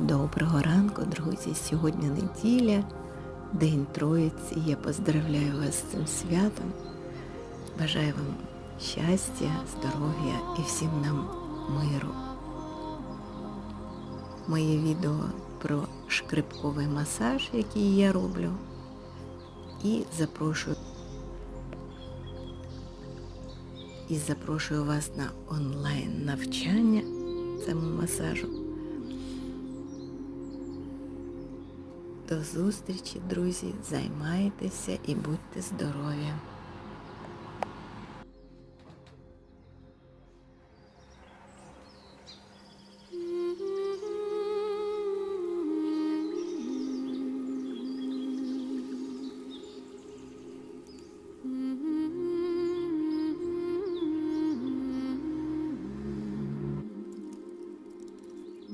Доброго ранку, друзі! Сьогодні неділя, День Троїці. Я поздравляю вас з цим святом. Бажаю вам щастя, здоров'я і всім нам миру. Моє відео про шкрипковий масаж, який я роблю. І запрошую і запрошую вас на онлайн навчання цьому масажу. До зустрічі, друзі! Займайтеся і будьте здорові!